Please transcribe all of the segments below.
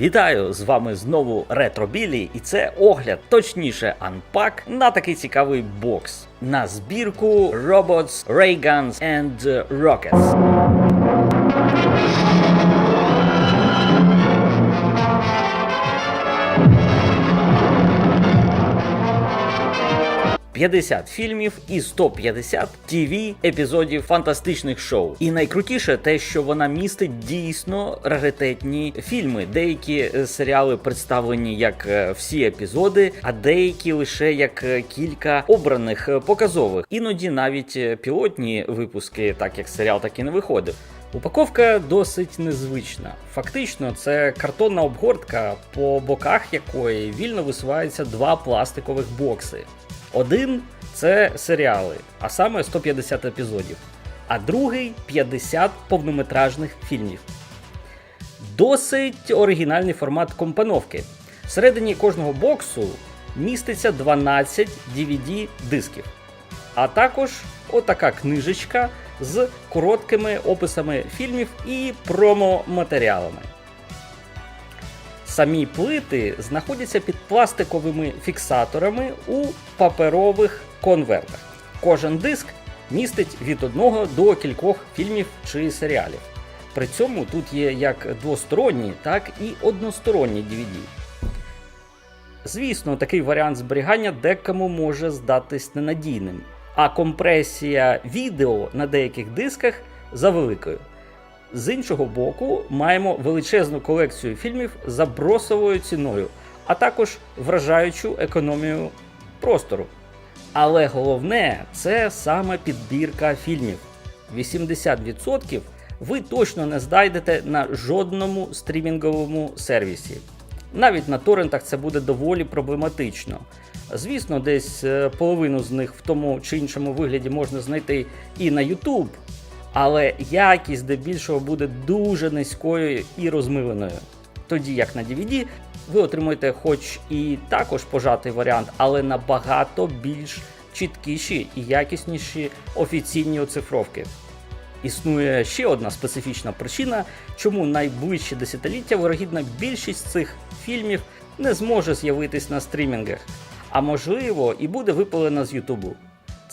Вітаю! З вами знову Ретро Білі, і це огляд, точніше, анпак на такий цікавий бокс на збірку Robots, Rayguns and Rockets. «50 фільмів і 150 tv епізодів фантастичних шоу. І найкрутіше те, що вона містить дійсно раритетні фільми. Деякі е, серіали представлені як е, всі епізоди, а деякі лише як е, кілька обраних показових. Іноді навіть пілотні випуски, так як серіал так і не виходив. Упаковка досить незвична. Фактично, це картонна обгортка, по боках якої вільно висуваються два пластикових бокси. Один це серіали, а саме 150 епізодів, а другий 50 повнометражних фільмів. Досить оригінальний формат компоновки. Всередині кожного боксу міститься 12 DVD дисків, а також отака книжечка з короткими описами фільмів і промо-матеріалами. Самі плити знаходяться під пластиковими фіксаторами у паперових конвертах. Кожен диск містить від одного до кількох фільмів чи серіалів. При цьому тут є як двосторонні, так і односторонні DVD. Звісно, такий варіант зберігання декому може здатись ненадійним, а компресія відео на деяких дисках завеликою. З іншого боку, маємо величезну колекцію фільмів за бросовою ціною, а також вражаючу економію простору. Але головне це саме підбірка фільмів. 80% ви точно не знайдете на жодному стрімінговому сервісі. Навіть на торрентах це буде доволі проблематично. Звісно, десь е, половину з них в тому чи іншому вигляді можна знайти і на YouTube, але якість здебільшого буде дуже низькою і розмиленою. Тоді як на DVD ви отримуєте хоч і також пожатий варіант, але набагато більш чіткіші і якісніші офіційні оцифровки. Існує ще одна специфічна причина, чому найближчі десятиліття вирогідно більшість цих фільмів не зможе з'явитись на стрімінгах, а можливо і буде випалена з Ютубу.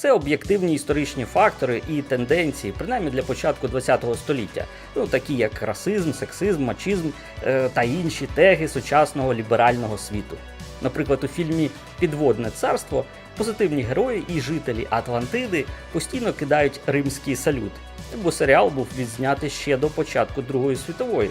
Це об'єктивні історичні фактори і тенденції, принаймні для початку ХХ століття, ну такі як расизм, сексизм, мачизм е, та інші теги сучасного ліберального світу. Наприклад, у фільмі Підводне царство позитивні герої і жителі Атлантиди постійно кидають римський салют, бо серіал був відзнятий ще до початку Другої світової.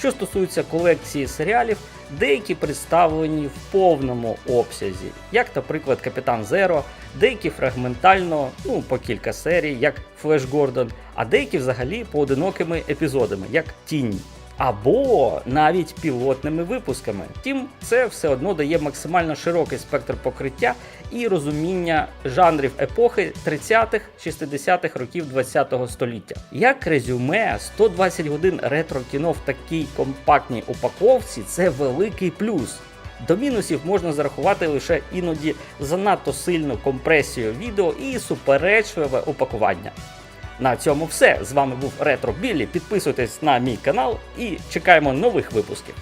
Що стосується колекції серіалів, деякі представлені в повному обсязі, як, наприклад, Капітан Зеро, деякі фрагментально, ну по кілька серій, як Флеш Гордон, а деякі взагалі поодинокими епізодами, як Тінь. Або навіть пілотними випусками. Втім, це все одно дає максимально широкий спектр покриття і розуміння жанрів епохи 30-х, 60-х років 20-го століття. Як резюме, 120 годин ретро кіно в такій компактній упаковці це великий плюс. До мінусів можна зарахувати лише іноді занадто сильну компресію відео і суперечливе упакування. На цьому все. З вами був Ретро Біллі. Підписуйтесь на мій канал і чекаємо нових випусків.